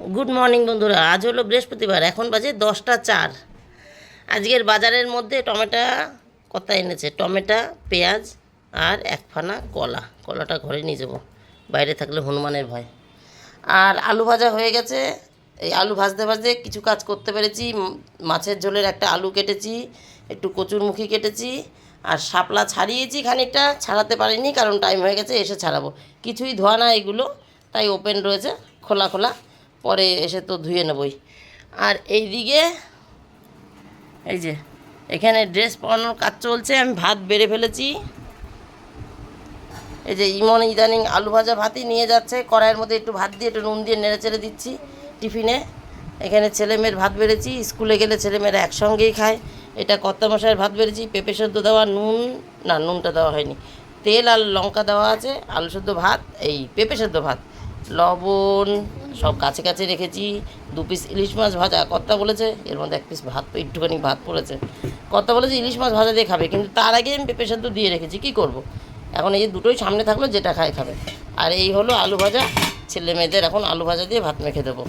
Good morning বন্ধুরা। আজ হলো বৃহস্পতিবার, এখন বাজে দশটা চার। আজকের বাজারের মধ্যে টমেটো কত এনেছে? টমেটা, পেঁয়াজ আর এক ফানা কলা। কলাটা ঘরে নিয়ে যাব। বাইরে থাকলে হনুমানের ভয়। আর আলু ভাজা হয়ে গেছে। এই আলু ভাজতে ভাজতে কিছু কাজ করতে পেরেছি। মাছের ঝোলের একটা আলু কেটেছি, একটু কচুরমুখী কেটেছি, আর শাপলা ছাড়িয়েছি খানিকটা। ছাড়াতে পারিনি, কারণ টাইম হয়ে গেছে, এসে ছাড়াবো। কিছুই ধোয়া না এগুলো, তাই ওপেন রয়েছে, খোলা খোলা। পরে এসে তো ধুয়ে নেবই। আর এইদিকে এই যে, এখানে ড্রেস পরানোর কাজ চলছে, আমি ভাত বেড়ে ফেলেছি। এই যে ইমন ইদানিং আলু ভাজা ভাতই নিয়ে যাচ্ছে, কড়াইয়ের মধ্যে একটু ভাত দিয়ে একটু নুন দিয়ে নেড়ে চেড়ে দিচ্ছি টিফিনে। এখানে ছেলেমেয়ের ভাত বেড়েছি, স্কুলে গেলে ছেলেমেয়েরা একসঙ্গেই খায়। এটা কর্তা মশাইয়ের ভাত বেড়েছি, পেঁপে সেদ্ধ দেওয়া, নুন, না, নুনটা দেওয়া হয়নি। তেল আর লঙ্কা দেওয়া আছে, আলু সেদ্ধ ভাত, এই পেঁপে সেদ্ধ ভাত, লবণ সব কাছে কাছে রেখেছি। দু পিস ইলিশ মাছ ভাজা। কর্তা বলেছে, এর মধ্যে এক পিস ভাত, একটুখানি ভাত পড়েছে। কর্তা বলেছে, ইলিশ মাছ ভাজা দিয়ে খাবে। কিন্তু তার আগে আমি পেঁপে সেদ্ধ দিয়ে রেখেছি। কী করব। এখন এই যে দুটোই সামনে থাকল, যেটা খায় খাবে। আর এই হলো আলু ভাজা। ছেলে মেয়েদের এখন আলু ভাজা দিয়ে ভাত মেখে দেবো।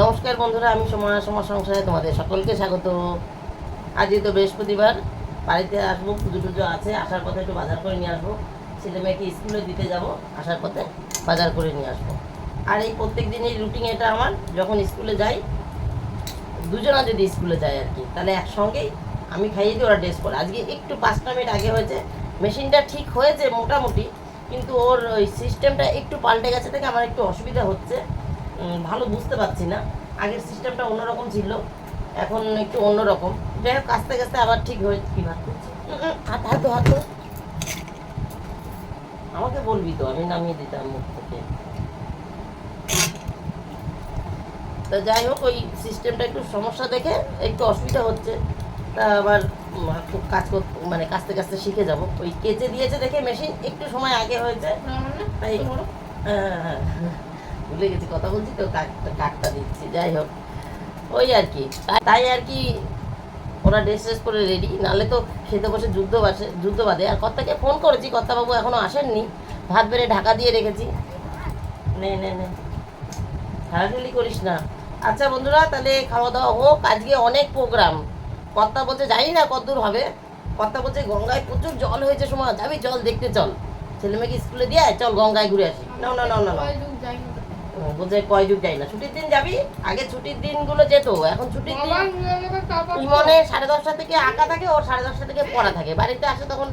নমস্কার বন্ধুরা, আমি সময় সময় সংসারে তোমাদের সকলকে স্বাগত। আজই তো বৃহস্পতিবার, বাড়িতে আসব, পুজো টুজো আছে, আসার পথে একটু বাজার করে নিয়ে আসব। ছেলে মেয়েকে স্কুলে দিতে যাব আসার পথে। বাজার করে নিয়ে আসব। আর এই প্রত্যেক দিনই রুটিন এটা আমার, যখন স্কুলে যাই, দুজনা যদি স্কুলে যায় আর কি, তাহলে একসঙ্গেই আমি খাইয়ে দিই ওরা ড্রেস পরে আজকে একটু পাঁচটা মিনিট আগে হয়েছে মেশিনটা ঠিক হয়েছে মোটামুটি, কিন্তু ওর ওই সিস্টেমটা একটু পাল্টে গেছে থেকে আমার একটু অসুবিধা হচ্ছে। ভালো বুঝতে পারছি না। আগের সিস্টেমটা অন্যরকম ছিল, এখন একটু অন্যরকম। যাই হোক, আস্তে আস্তে আবার ঠিক হয়ে কী ভাত হাত হাত হাত আমাকে বলবি তো আমি নামিয়ে দিতাম মুখ থেকে। তো যাই হোক ওই সিস্টেমটা একটু সমস্যা দেখে একটু অসুবিধা হচ্ছে। তা আবার খুব কাজ কর মানে কাস্তে কাস্তে শিখে যাব। ওই কেচে দিয়েছে দেখে মেশিন একটু সময় আগে হয়েছে। তাই হ্যাঁ, হ্যাঁ, হ্যাঁ। ভুলে গেছি কথা বলছি তো কাকটা দিচ্ছি যাই হোক। ওই আর কি তাই আর কি ওরা ড্রেস ড্রেস করে রেডি নালে তো খেতে বসে যুদ্ধ বাসে, যুদ্ধ বাদে আর কর্তাকে ফোন করেছি, কর্তাবাবু এখনও আসেননি। ভাত বেড়ে ঢাকা দিয়ে রেখেছি। নে নে নে। খেলাধুলি করিস না। আচ্ছা বন্ধুরা, তাহলে খাওয়া দাওয়া হোক। আজকে অনেক প্রোগ্রাম কর্তা বলছে, জানি না কতদূর হবে। কর্তা বলছে, গঙ্গায় প্রচুর জল হয়েছে সময়। যাবি জল দেখতে চল। ছেলে মেয়েকে স্কুলে দিয়ে চল গঙ্গায় ঘুরে আসি। না না না না বলছে কয় যুগ যাই না। ছুটির দিন যাবি? আগে ছুটির দিনগুলো যেত এখন ছুটির দিন ইমনে সাড়ে দশটা থেকে আঁকা থাকে ওর সাড়ে দশটা থেকে পড়া থাকে। বাড়িতে আসে তখন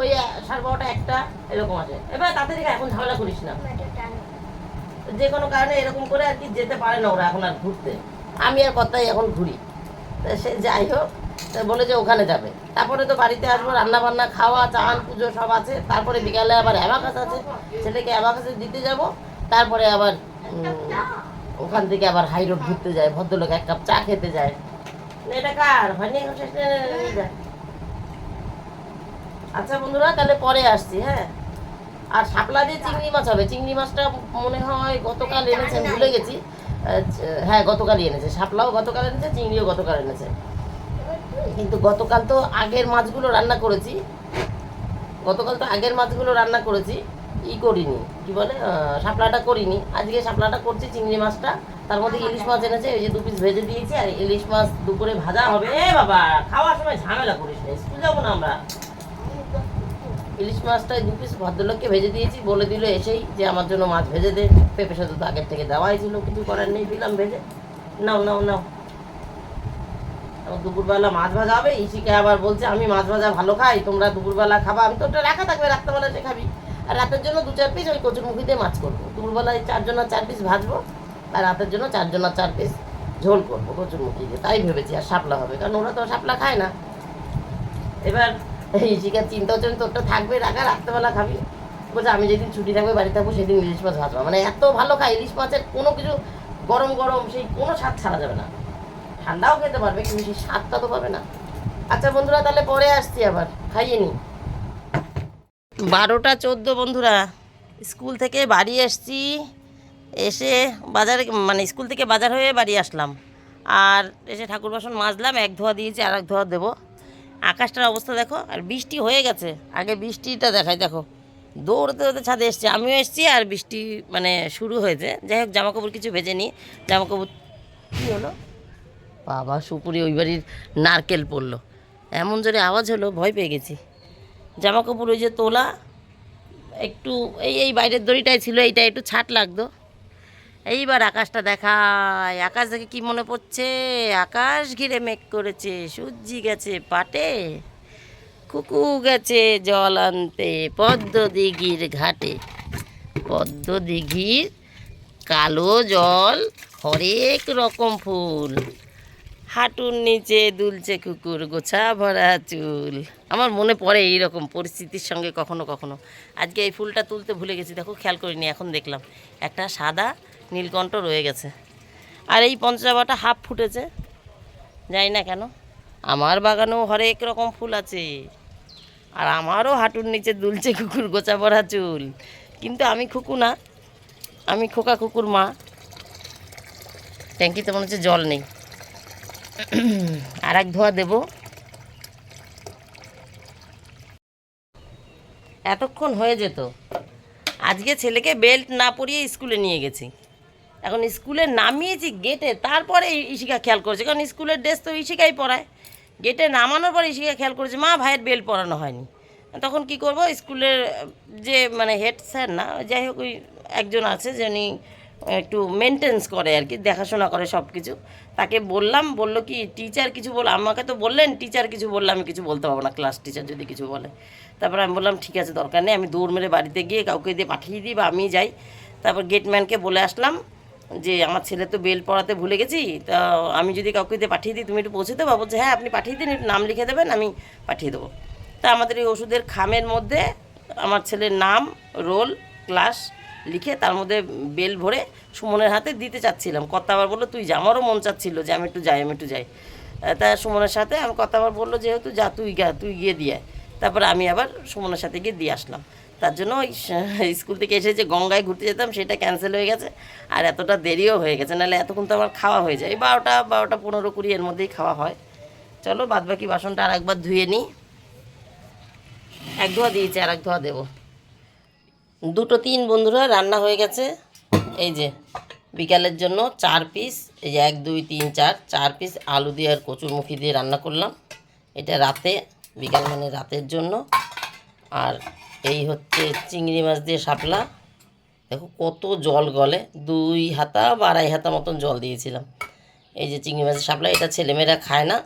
ওই সাড়ে বারোটা একটা এরকম আসে। এবার তাতে থেকে এখন ঝামেলা করিস না। যে কোনো কারণে এরকম করে আর কি যেতে পারে না ওরা এখন আর ঘুরতে। আমি আর কথাই এখন ঘুরি। সে যাই হোক বলে যে ওখানে যাবে। তারপরে তো বাড়িতে আসব রান্না বান্না খাওয়া চান পুজো সব আছে। তারপরে বিকালে আবার অ্যাবাকাস আছে। ছেলেকে অ্যাবাকাসে দিতে যাব। তারপরে আবার ওখান থেকে আবার হাই রোড ঘুরতে যায়, ভদ্রলোক এক কাপ চা খেতে যায়। এটা কার? হয়নি। আচ্ছা বন্ধুরা, তাহলে পরে আসছি হ্যাঁ? আর শাপলা দিয়ে চিংড়ি মাছ হবে। চিংড়ি মাছটা মনে হয় গতকাল এনেছে ভুলে গেছি। হ্যাঁ গতকালই এনেছে। শাপলাও গতকাল এনেছে, চিংড়িও গতকাল এনেছে। কিন্তু গতকাল তো আগের মাছগুলো রান্না করেছি। গতকাল তো আগের মাছগুলো রান্না করেছি। ই করিনি, কি বলে শাপলাটা করিনি। আজকে শাপলাটা করছি, চিংড়ি মাছটা। তার মধ্যে ইলিশ মাছ এনেছে, এই যে দু পিস ভেজে দিয়েছি, আর ইলিশ মাছ দুপুরে ভাজা হবে। এ বাবা, খাওয়ার সময় ঝামেলা করিস না, স্কুল যাব না আমরা। ইলিশ মাছটা দু পিস ভদ্রলোককে ভেজে দিয়েছি, বলে দিল এসেই যে আমার জন্য মাছ ভেজে দে। পেঁপে সাথে তো আগের থেকে দেওয়াই ছিল, কিছু করার নেই, দিলাম ভেজে। নাও নাও নাও। দুপুরবেলা মাছ ভাজা হবে ইসিকে আবার বলছে, আমি মাছ ভাজা ভালো খাই, তোমরা দুপুরবেলা খাবা, আমি তো ওটা রাখা থাকবে, রাত্রেবেলা এসে খাবি। আর রাতের জন্য দু চার পিস ওই কচুর মুখি দিয়ে মাছ করব। দুপুরবেলায় চারজন চার পিস ভাজবো, আর রাতের জন্য চারজন চার পিস ঝোল করব কচুর মুখি দিয়ে। তাই ভেবেছি আর শাপলা হবে, কারণ ওরা তো শাপলা খায় না। এবার ইসিকার চিন্তা হচ্ছে তোরটা থাকবে, রাখা, রাত্রেবেলা খাবি। বলছে, আমি যেদিন ছুটি থাকবে, বাড়ি থাকব, সেদিন ইলিশ মাছ ভাজবো। মানে এত ভালো খাই ইলিশ মাছের কোনো কিছু গরম গরম, সেই কোনো স্বাদ ছাড়া যাবে না। ঠান্ডাও খেতে পারবে, কিন্তু সেই স্বাদটা তো পাবে না। আচ্ছা বন্ধুরা, তাহলে পরে আসছি আবার, খাইয়ে নি। বারোটা চোদ্দ বন্ধুরা। স্কুল থেকে বাড়ি এসছি, এসে বাজারে মানে স্কুল থেকে বাজার হয়ে বাড়ি আসলাম। আর এসে ঠাকুর বাসন মাজলাম, এক ধোয়া দিয়েছি আর এক ধোয়া দেবো। আকাশটার অবস্থা দেখো, আর বৃষ্টি হয়ে গেছে। আগে বৃষ্টিটা দেখাই, দেখো। দৌড়তে দৌড়তে ছাদে এসছি। আমিও এসছি আর বৃষ্টি মানে শুরু হয়েছে। যাই হোক জামা কাপড় কিছু ভেজে নিই। জামা কাপড় কী হলো? বাবা, সুপুরি ওই বাড়ির নারকেল পড়ল। এমন জোরে আওয়াজ হলো, ভয় পেয়ে গেছি। জামা কাপড় ওই যে তোলা, একটু এই এই বাইরের দড়িটাই ছিল, এইটা একটু ছাট লাগতো। এইবার আকাশটা দেখায়, আকাশ দেখে কি মনে পড়ছে? আকাশ ঘিরে মেঘ করেছে, সূর্যি গেছে পাটে, কুকু গেছে জল আনতে পদ্ম দিঘির ঘাটে। পদ্ম দিঘির কালো জল, হরেক রকম ফুল। হাঁটুর নিচে দুলছে কুকুর, গোছা ভরা চুল। আমার মনে পড়ে এইরকম পরিস্থিতির সঙ্গে কখনো কখনো। আজকে এই ফুলটা তুলতে ভুলে গেছি, দেখো, খেয়াল করিনি, এখন দেখলাম। একটা সাদা নীলকণ্ঠ রয়ে গেছে। আর এই পঞ্চজাবাটা হাফ ফুটেছে। যাই না কেন, আমার বাগানেও হরেক রকম ফুল আছে। আর আমারও হাঁটুর নিচে দুলছে কুকুর, গোছা ভরা চুল। কিন্তু আমি খুকু না, আমি খোকা কুকুর মা। ট্যাঙ্কিতে মনে হচ্ছে জল নেই। আর এক ধোয়া দেবো। এতক্ষণ হয়ে যেত। আজকে ছেলেকে বেল্ট না পরিয়ে স্কুলে নিয়ে গেছি। এখন স্কুলে নামিয়েছি গেটে, তারপরে ইশিকা খেয়াল করেছে। কারণ স্কুলের ড্রেস তো ইশিকাই পরায়। গেটে নামানোর পরে ইশিকা খেয়াল করেছে, মা, ভাইয়ের বেল্ট পরানো হয়নি। তখন কি করব? স্কুলের যে মানে হেড স্যার না, যাই হোক, ওই একজন আছে যিনি একটু মেনটেন্স করে আর কি, দেখাশোনা করে সব কিছু তাকে বললাম, বলল কি টিচার কিছু বল আমাকে তো বললেন টিচার কিছু বললে আমি কিছু বলতে পারব না ক্লাস টিচার যদি কিছু বলে। তারপর আমি বললাম, ঠিক আছে, দরকার নেই, আমি দৌড় মেরে বাড়িতে গিয়ে কাউকে দিয়ে পাঠিয়ে দিই বা আমি যাই। তারপর গেটম্যানকে বলে আসলাম যে, আমার ছেলে তো বেল পড়াতে ভুলে গেছি, তা আমি যদি কাউকে দিয়ে পাঠিয়ে দিই, তুমি একটু পৌঁছে দেবো? বলছে হ্যাঁ আপনি পাঠিয়ে দিন নাম লিখে দেবেন, আমি পাঠিয়ে দেবো। তা আমাদের এই ওষুধের খামের মধ্যে আমার ছেলের নাম রোল ক্লাস লিখে তার মধ্যে বেল ভরে সুমনের হাতে দিতে চাচ্ছিলাম। কর্তা আবার বলল, তুই যা। আমারও মন চাচ্ছিল যে আমি একটু যাই, আমি একটু যাই। তা সুমনের সাথে আমি কর্তা আবার বলল, যেহেতু যা, তুই গা, তুই গিয়ে দিয়ে। তারপরে আমি আবার সুমনের সাথে গিয়ে দিয়ে আসলাম। তার জন্য ওই স্কুল থেকে এসে যে গঙ্গায় ঘুরতে যেতাম, সেটা ক্যান্সেল হয়ে গেছে। আর এতটা দেরিও হয়ে গেছে, নাহলে এতক্ষণ তো আমার খাওয়া হয়ে যায়। বারোটা বারোটা পনেরো কুড়ি এর মধ্যেই খাওয়া হয়। চলো, বাদবাকি বাসনটা আর একবার ধুয়ে নিই। এক ধোয়া দিয়েছি আর এক ধোয়া দেবো। দুটো তিন বন্ধুরা, রান্না হয়ে গেছে। এই যে, বিকালের জন্য চার পিস এই যে এক, দুই, তিন, চার চার পিস আলু দিয়ে আর কচুরমুখি দিয়ে রান্না করলাম। এটা রাতে, বিকাল মানে রাতের জন্য। আর এই হচ্ছে চিংড়ি মাছ দিয়ে শাপলা। দেখো কত জল গলে, দুই হাতা বা আড়াই হাতা মতন জল দিয়েছিলাম। এই যে চিংড়ি মাছের শাপলা, এটা ছেলেমেয়েরা খায় না,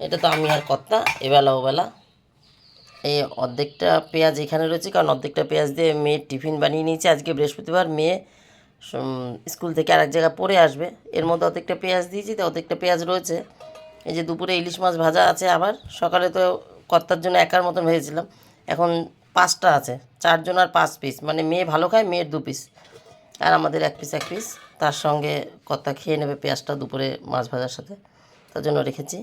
এটা তো আমি আর কর্তা, এবেলা ওবেলা। এই অর্ধেকটা পেঁয়াজ এখানে রয়েছে, কারণ অর্ধেকটা পেঁয়াজ দিয়ে মেয়ের টিফিন বানিয়ে নিয়েছি। আজকে বৃহস্পতিবার মেয়ে স্কুল থেকে আরেক জায়গায় পড়ে আসবে। এর মধ্যে অর্ধেকটা পেঁয়াজ দিয়েছি, তো অর্ধেকটা পেঁয়াজ রয়েছে। এই যে দুপুরে ইলিশ মাছ ভাজা আছে আবার, সকালে তো কর্তার জন্য একার মতন ভেজেছিলাম। এখন পাঁচটা আছে, চারজন আর পাঁচ পিস মানে মেয়ে ভালো খায়, মেয়ের দু পিস আর আমাদের এক পিস এক পিস তার সঙ্গে কর্তা খেয়ে নেবে পেঁয়াজটা দুপুরে মাছ ভাজার সাথে। তার জন্য রেখেছি।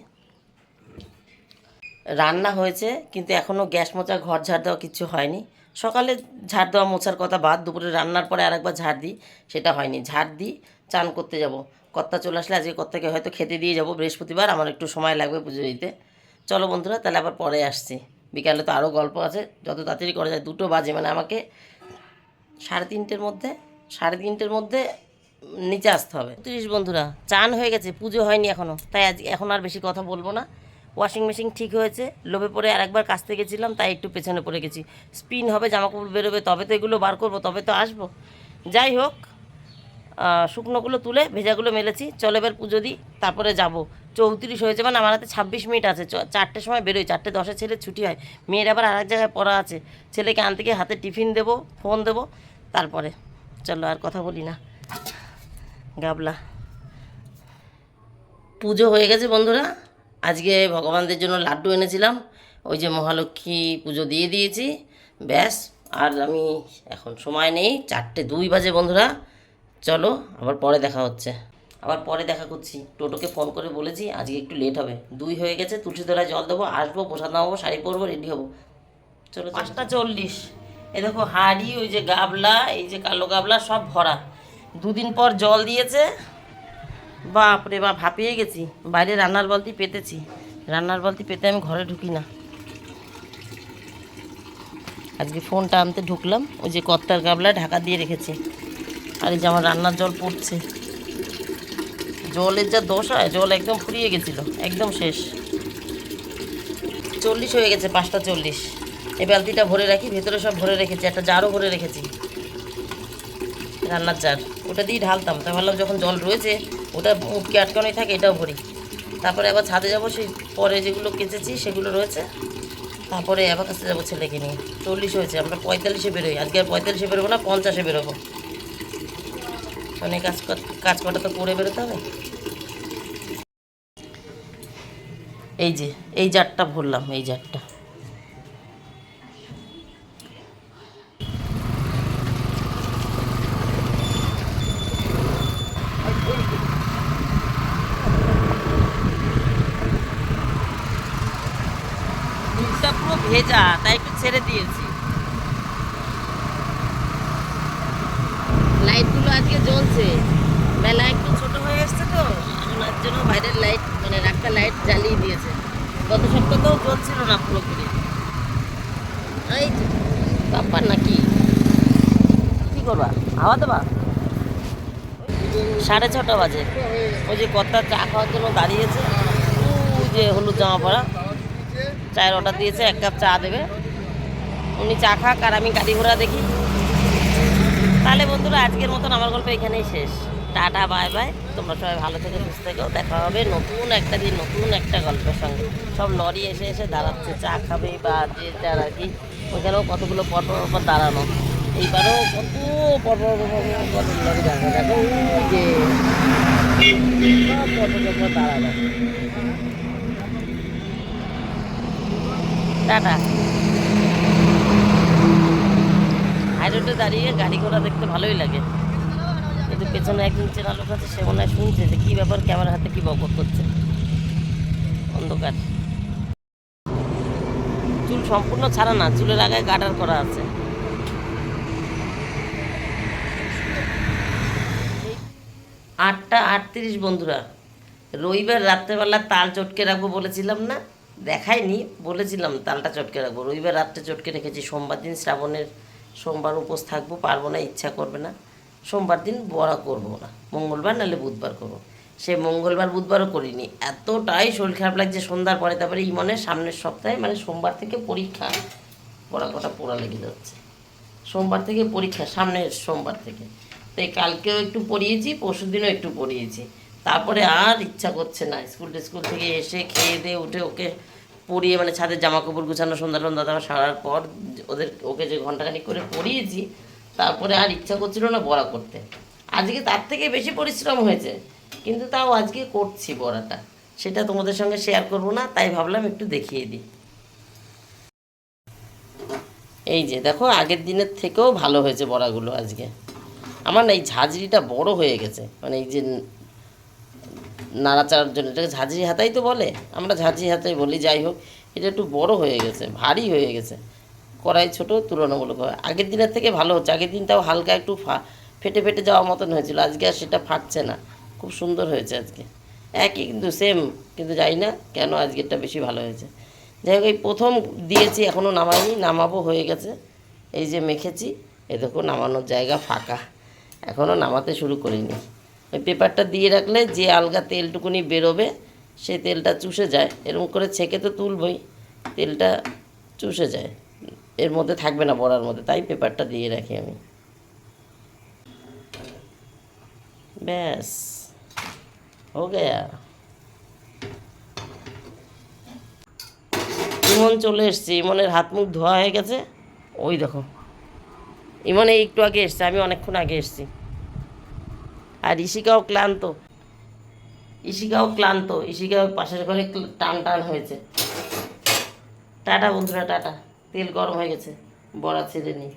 রান্না হয়েছে, কিন্তু এখনও গ্যাস মোচা ঘর ঝাড় দেওয়া কিছু হয়নি। সকালে ঝাড় দেওয়া মোছার কথা বাদ, দুপুরে রান্নার পরে আরেকবার ঝাড় দিই, সেটা হয়নি। ঝাড় দিই, চান করতে যাব। কর্তা চলে আসলে আজকে কর্তাকে হয়তো খেতে দিয়ে যাব, বৃহস্পতিবার, আমার একটু সময় লাগবে পুজো দিতে। চলো বন্ধুরা, তাহলে আবার পরে আসছি। বিকালে তো আরও গল্প আছে, যত তাড়াতাড়ি করা যায়, দুটো বাজে মানে আমাকে সাড়ে তিনটের মধ্যে, সাড়ে তিনটের মধ্যে নিচে আসতে হবে। তিরিশ বন্ধুরা, চান হয়ে গেছে, পুজো হয়নি এখনও তাই আজ এখন আর বেশি কথা বলব না। ওয়াশিং মেশিন ঠিক হয়েছে, লোভে পরে আরেকবার কাচতে গেছিলাম, তাই একটু পেছনে পড়ে গেছি। স্পিন হবে জামা কাপড় বেরোবে, তবে তো এগুলো বার করব, তবে তো আসব। যাই হোক শুকনোগুলো তুলে ভেজাগুলো মেলেছি। চলো এবার পুজো দিই, তারপরে যাব। চৌত্রিশ হয়েছে মানে আমার হাতে ছাব্বিশ মিনিট আছে। চারটের সময় বেরোই, চারটে দশে ছেলে ছুটি হয়। মেয়ের আবার আরেক জায়গায় পড়া আছে। ছেলেকে আনতে গিয়ে হাতে টিফিন দেবো, ফোন দেবো, তারপরে। চলো আর কথা বলি না। গাবলা। পুজো হয়ে গেছে বন্ধুরা। আজকে ভগবানদের জন্য লাড্ডু এনেছিলাম ওই যে মহালক্ষ্মী পুজো দিয়ে দিয়েছি ব্যাস আর আমি এখন সময় নেই চারটে দুই বাজে বন্ধুরা চলো আবার পরে দেখা হচ্ছে। আবার পরে দেখা করছি টোটোকে ফোন করে বলেছি আজকে একটু লেট হবে। দুই হয়ে গেছে তুলসী তলায় জল দেবো আসব প্রসাদ নামাবো শাড়ি পরবো রেডি হব। চলো পাঁচটা চল্লিশ। এ দেখো হাড়ি ওই যে গাবলা এই যে কালো গাবলা সব ভরা। দুদিন পর জল দিয়েছে বাপ রে বাপ, হাঁপিয়ে গেছি। বাইরে রান্নার বালতি পেতেছি। রান্নার বালতি পেতে আমি ঘরে ঢুকি না। আজকে ফোনটা আনতে ঢুকলাম, ওই যে কত্তার গাবলায় ঢাকা দিয়ে রেখেছি। আর এই যে আমার রান্নার জল পড়ছে। জলের যা দোষ হয়, জল একদম ফুরিয়ে গেছিল, একদম শেষ। চল্লিশ হয়ে গেছে, পাঁচটা চল্লিশ। এই বালতিটা ভরে রাখি, ভেতরে সব ভরে রেখেছি, একটা জারও ভরে রেখেছি। রান্নার জার। ওটা দিয়ে ঢালতাম। তা ভাবলাম যখন জল রয়েছে, ওটা মুখকে আটকানোই থাকে, এটাও ভরি তারপরে আবার ছাদে যাব, সেই পরে যেগুলো কেচেছি, সেগুলো রয়েছে। তারপরে আবার কাছে যাব ছেলেকে নিয়ে। চল্লিশ হয়েছে, আমরা পঁয়তাল্লিশে বেরোই। আজকে আর পঁয়তাল্লিশে বেরোবো না, পঞ্চাশে বেরোবো। অনেক কাজ কাজ কটা তো করে বেরোতে হবে। এই যে, এই জারটা ভরলাম, এই জারটা। ভেজা, তাই একটু ছেড়ে দিয়েছি। লাইটগুলো আজকে জ্বলছে। বেলা একটু ছোট হয়ে এসছে তো ওনার জন্য বাইরের লাইট মানে রাখটা লাইট জ্বালিয়ে দিয়েছে। গত সপ্তাহতেও জ্বলছিল না পুরোপুরি। এই ব্যাপার নাকি? কি করবা? হাওয়া দেবা? সাড়ে ছটা বাজে। ওই যে কর্তা চা খাওয়ার জন্য দাঁড়িয়েছে। যে হলুদ জামা পরা। চায়ের অর্ডার দিয়েছে, এক কাপ চা দেবে। উনি চা খাক আর আমি গাড়ি ঘোড়া দেখি। তাহলে বন্ধুরা, আজকের মতন আমার গল্প এখানেই শেষ। Tata, bye bye. তোমরা সবাই ভালো থেকে, সুস্থ থেকেও দেখা হবে নতুন একটা দিন, নতুন একটা গল্পের সঙ্গে। সব লরি এসে এসে দাঁড়াচ্ছে, চা খাবে বা যে যার আর কি। ওইখানেও কতগুলো পরপর পর দাঁড়ানো। এইবারও কত পরপর পরপর লরি দাঁড়ানো। দেখো যে। পরপর পর দাঁড়ানো। টাটা। হাই রোডে দাঁড়িয়ে গাড়ি ঘোড়া দেখতে ভালোই লাগে। কিন্তু পেছনে একজন চেনা লোক আছে, সে মনে হয় শুনছে যে কী ব্যাপার ক্যামেরা হাতে কী বকর করছে। অন্ধকার। চুল সম্পূর্ণ ছাড়া না, চুলের আগায় গার্ডার করা আছে। আটটা আটত্রিশ বন্ধুরা, রবিবার রাত্রেবেলা তাল চটকে রাখব বলেছিলাম না? দেখাইনি বলেছিলাম তালটা চটকে রাখব। রবিবার রাত্রে চটকে রেখেছি, সোমবার দিন শ্রাবণের সোমবার উপোস থাকব, পারব না, ইচ্ছা করবে না। সোমবার দিন বড়া করব না, মঙ্গলবার নাহলে বুধবার করব। সে মঙ্গলবার বুধবারও করিনি, এতটাই শরীর খারাপ লাগছে, সন্ধ্যার পরে তারপরে ইমনের সামনের সপ্তাহে মানে সোমবার থেকে পরীক্ষা পড়া কটা পড়া লেগে যাচ্ছে। সোমবার থেকে পরীক্ষা, সামনের সোমবার থেকে। তাই কালকেও একটু পড়িয়েছি পরশু দিনও একটু পড়িয়েছি। তারপরে আর ইচ্ছা করছে না। স্কুল টিস্কুল থেকে এসে খেয়ে দিয়ে উঠে ওকে পরিয়ে মানে ছাদের জামা কাপড় গুছানো সন্ধ্যা সন্ধ্যা তারপর সারার পর ওদের, ওকে যে ঘন্টাখানি করে পড়িয়েছি তারপরে আর ইচ্ছা করছিল না বড়া করতে। আজকে তার থেকে বেশি পরিশ্রম হয়েছে, কিন্তু তাও আজকে করছি বড়াটা। সেটা তোমাদের সঙ্গে শেয়ার করব না, তাই ভাবলাম একটু দেখিয়ে দিই। এই যে দেখো, আগের দিনের থেকেও ভালো হয়েছে বড়াগুলো আজকে। আমার না এই ঝাঁঝরিটা বড় হয়ে গেছে মানে এই যে নাড়াচাড়ার জন্য। এটাকে ঝাঁঝরি হাতাই তো বলে। আমরা ঝাঁঝরি হাতাই বলি, যাই হোক। এটা একটু বড় হয়ে গেছে, ভারী হয়ে গেছে। কড়াই ছোট তুলনামূলকভাবে আগের দিনের থেকে ভালো হচ্ছে। আগের দিনটাও হালকা একটু ফা, ফেটে ফেটে যাওয়ার মতন হয়েছিল। আজকে আর সেটা ফাটছে না। খুব সুন্দর হয়েছে আজকে। একই কিন্তু সেম কিন্তু জানি না কেন আজকেরটা বেশি ভালো হয়েছে। যাই হোক, এই প্রথম দিয়েছি এখনও নামাইনি। নামাবো হয়ে গেছে। এই যে মেখেছি, এ দেখো, নামানোর জায়গা ফাঁকা। এখনও নামাতে শুরু করিনি। ওই পেপারটা দিয়ে রাখলে যে আলগা তেলটুকুনি বেরোবে, সেই তেলটা চুষে যায়। এরকম করে ছেঁকে তো তুলবই, তেলটা চুষে যায়। এর মধ্যে থাকবে না বড়ার মধ্যে, তাই পেপারটা দিয়ে রাখি আমি। ব্যাস হো গেয়া। ইমন চলে এসছে, ইমনের হাত মুখ ধোয়া হয়ে গেছে। ওই দেখো, ইমন এই একটু আগে এসছে, আমি অনেকক্ষণ আগে এসছি। আর ইশিকাও ক্লান্ত। ইশিকাও ক্লান্ত। ইশিকাও পাশের ঘরে টান টান হয়েছে। টাটা বন্ধুরা, টাটা। তেল গরম হয়ে গেছে। বড়া ছেড়ে নিই